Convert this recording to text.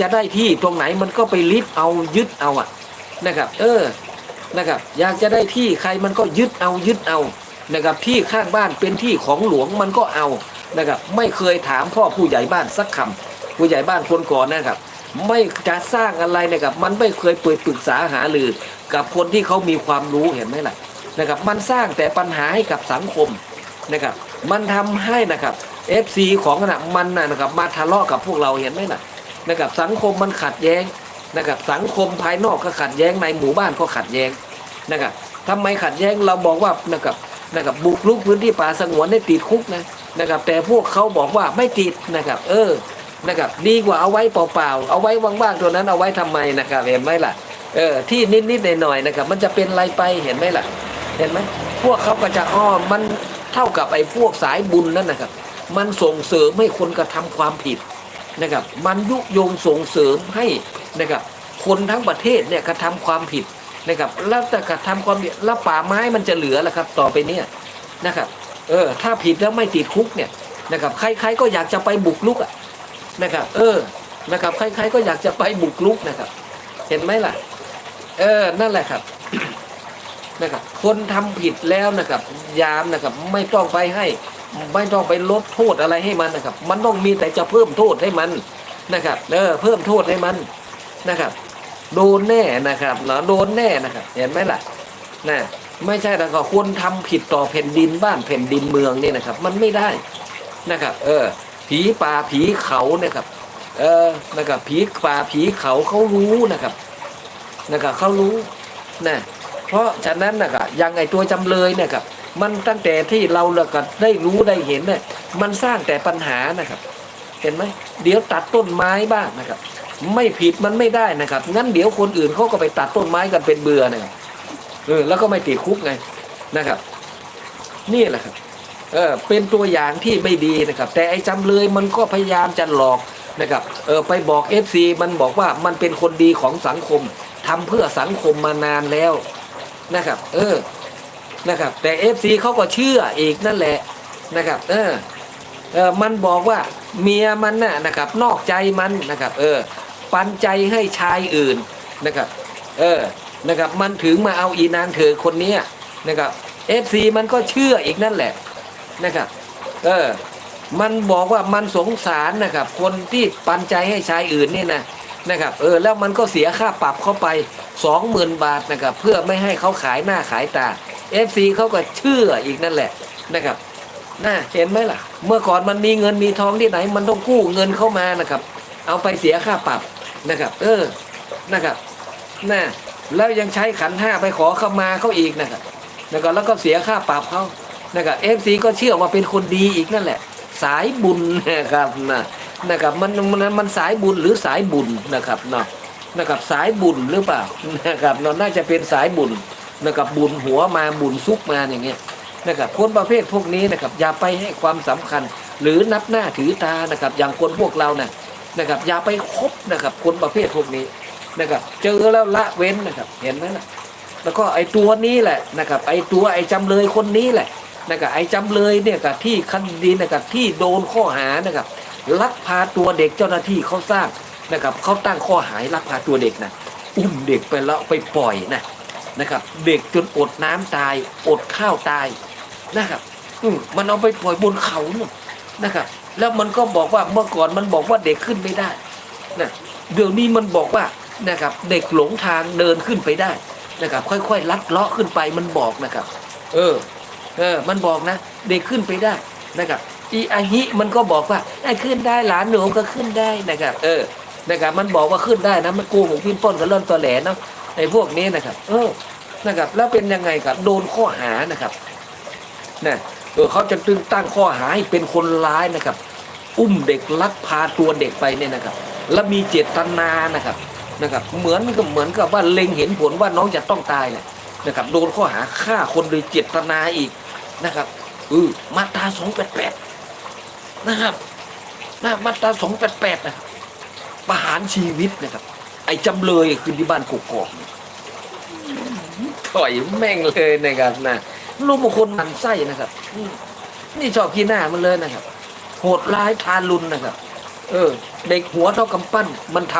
จะได้ที่ตรงไหนมันก็ไปลิบเอายึดเอาอะนะครับ เออนะครับ อยากจะได้ที่ใครมันก็ยึดเอายึดเอานะครับที่ข้างบ้านเป็นที่ของหลวงมันก็เอานะครับ ไม่เคยถามพ่อผู้ใหญ่บ้านสักคำผู้ใหญ่บ้านคนก่อนนะครับ ไม่จะสร้างอะไรนะครับ มันไม่เคยเปิดปรึกษาหาหรือกับคนที่เขามีความรู้เห็นไหมล่ะนะครับ มันสร้างแต่ปัญหาให้กับสังคมนะครับ มันทำให้นะครับ FC ของขนะมันนะครับมาทะเลาะกับพวกเราเห็นไหมล่ะ นะครับสังคมมันขัดแย้งนะครับสังคมภายนอกก็ขัดแย้งในหมู่บ้านก็ขัดแย้งนะครับทำไมขัดแย้งเราบอกว่านะครับนะครับบุกรุกพื้นที่ป่าสงวนได้ติดคุกนะนะครับแต่พวกเขาบอกว่าไม่ติดนะครับ เออนะครับดีกว่าเอาไว้เปล่าๆเอาไว้ว่างๆตัวนั้นเอาไว้ทำไมนะครับเห็นไหมล่ะเออที่นิดๆหน่อยๆนะครับมันจะเป็นอะไรไปเห็นไหมล่ะ เห็นไหมพวกเขาก็จะอ้อมมันเท่ากับไอ้พวกสายบุญนั่นนะครับ มันส่งเสริมให้คนกระทำความผิด นะครับมันยุยงส่งเสริมให้นะครับคนทั้งประเทศเนี่ยกระทำความผิดนะครับแล้วแต่กระทำความผิดแล้วป่าไม้มันจะเหลือละครับ ต่อไปเนี่ยนะครับเออถ้าผิดแล้วไม่ติดคุกเนี่ยนะครับใครๆก็อยากจะไปบุกลุกอะนะครับเออนะครับใครๆก็อยากจะไปบุกลุกนะครับ เห็นไหมล่ะ เออนั่นแหละครับนะครับคนทำผิดแล้วนะครับ ยามนะครับ ไม่ต้องไปให้ ไม่ต้องไปลดโทษอะไรให้มันนะครับ มันต้องมีแต่จะเพิ่มโทษให้มันนะครับเออเพิ่มโทษให้มันนะครับ โดนแน่นะครับเนาะโดนแน่นะครับ เห็นไหมล่ะนะไม่ใช่แต่ก็คนทำผิดต่อแผ่นดินบ้านแผ่นดินเมืองนี่นะครับ มันไม่ได้นะครับ เออ ผีป่าผีเขานี่ยครับ เออนะครับผีป่าผีเขาเขารู้นะครับนะครับเขารู้นะเพราะฉะนั้นนะครับยังไอตัวจำเลยเนี่ยครับ มันตั้งแต่ที่เราแล้วก็ได้รู้ได้เห็นเนี่ยมันสร้างแต่ปัญหานะครับ เห็นไหมเดี๋ยวตัดต้นไม้บ้างนะครับ ไม่ผิดมันไม่ได้นะครับ งั้นเดี๋ยวคนอื่นเขาก็ไปตัดต้นไม้กันเป็นเบื่อนะครับเออแล้วก็ไม่ติดคุกไงนะครับ นี่แหละครับเออเป็นตัวอย่างที่ไม่ดีนะครับ แต่ไอ้จำเลยมันก็พยายามจะหลอกนะครับเออไปบอกเอฟซีมันบอกว่ามันเป็นคนดีของสังคมทำเพื่อสังคมมานานแล้วนะครับ เออ นะครับ แต่เอฟซีเขาก็เชื่ออีกนั่นแหละนะครับ เออเออมันบอกว่าเมียมันน่ะนะครับ นอกใจมันนะครับ เออ ปันใจให้ชายอื่นนะครับ เออนะครับ มันถึงมาเอาอีนางเธอคนเนี้นะครับเอฟซีมันก็เชื่ออีกนั่นแหละนะครับ เออ มันบอกว่ามันสงสารนะครับ คนที่ปันใจให้ชายอื่นนี่นะนะครับ เออแล้วมันก็เสียค่าปรับเข้าไปสองหมื่นบาทนะครับ เพื่อไม่ให้เขาขายหน้าขายตา FC เขาก็เชื่ออีกนั่นแหละนะครับน่าเห็นไหมล่ะ เมื่อก่อนมันมีเงินมีทองที่ไหน มันต้องกู้เงินเข้ามานะครับ เอาไปเสียค่าปรับนะครับ เออนะครับน่าแล้วยังใช้ขันห้าไปขอเข้ามาเขาอีกนะครับนะครับแล้วก็เสียค่าปรับเขานะครับเอฟซีก็เชื่อว่าเป็นคนดีอีกนั่นแหละ สายบุญนะครับนะนะครับมันมันมันสายบุญหรือสายบุญนะครับเนาะนะครับสายบุญหรือเปล่านะครับเนาะน่าจะเป็นสายบุญ นะครับบุญหัวมาบุญซุกมาอย่างเงี้ยนะครับคนประเภทพวกนี้นะครับอย่าไปให้ความสำคัญ หรือนับหน้าถือตานะครับอย่างคนพวกเรานะนะครับอย่าไปคบนะครับคนประเภทพวกนี้นะครับเจอแล้วละเว้นนะครับเห็นไหมล่ะแล้วก็ไอ้ตัวนี้แหละนะครับไอ้ตัวไอ้จำเลยคนนี้แหละนะครับไอ้จำเลยเนี่ยกับที่คดีนะครับที่โดนข้อหานะครับลักพาตัวเด็กเจ้าหน้าที่เขาสร้างนะครับเขาตั้งข้อหาลักพาตัวเด็กนะอุ้มเด็กไปแล้วไปปล่อยนะ นะครับ เด็กจนอดน้ำตาย อดข้าวตายนะครับ อืมันเอาไปปล่อยบนเขาเนู่นนะครับ แล้วมันก็บอกว่าเมื่อก่อนมันบอกว่าเด็กขึ้นไม่ได้นะเดี๋ยวนี้มันบอกว่านะครับ เด็กหลงทางเดินขึ้นไปได้นะครับ ค่อยๆ ลัดเลาะขึ้นไปมันบอกนะครับ เออ เออ มันบอกนะ เด็กขึ้นไปได้นะครับอีอาฮิมันก็บอกว่าไอ้ขึ้นได้หลานหนูก็ขึ้นได้นะครับ เออนะครับมันบอกว่าขึ้นได้นะมันโกหกพิมพ์ป้นกับเริ่มตัวแหลเนาะ ไอ้พวกนี้นะครับ เออนะครับ แล้วเป็นยังไงครับโดนข้อหานะครับนะเออเขาจะตึงตั้งข้อหาให้เป็นคนร้ายนะครับ อุ้มเด็กลักพาตัวเด็กไปเนี่ยนะครับ แล้วมีเจตนานะครับนะครับ เหมือนกับเหมือนกับว่าเล็งเห็นผลว่าน้องจะต้องตายแหละนะครับโดนข้อหาฆ่าคนโดยเจตนาอีกนะครับเออมาตราสองแปดแปดนะครับนะมาตราสองแปดแปดนะครับประหารชีวิตนะครับ อ้จำเลยคือที่บ้านกกอกเนี่ยถอยแม่งเลยนะครับนะลูกบางคนมันไส้นะครับนี่ชอบขี้หน้ามันเลยนะครับ โหดร้ายทารุณนะครับ เออ เด็กหัวเท่ากำปั้นมันท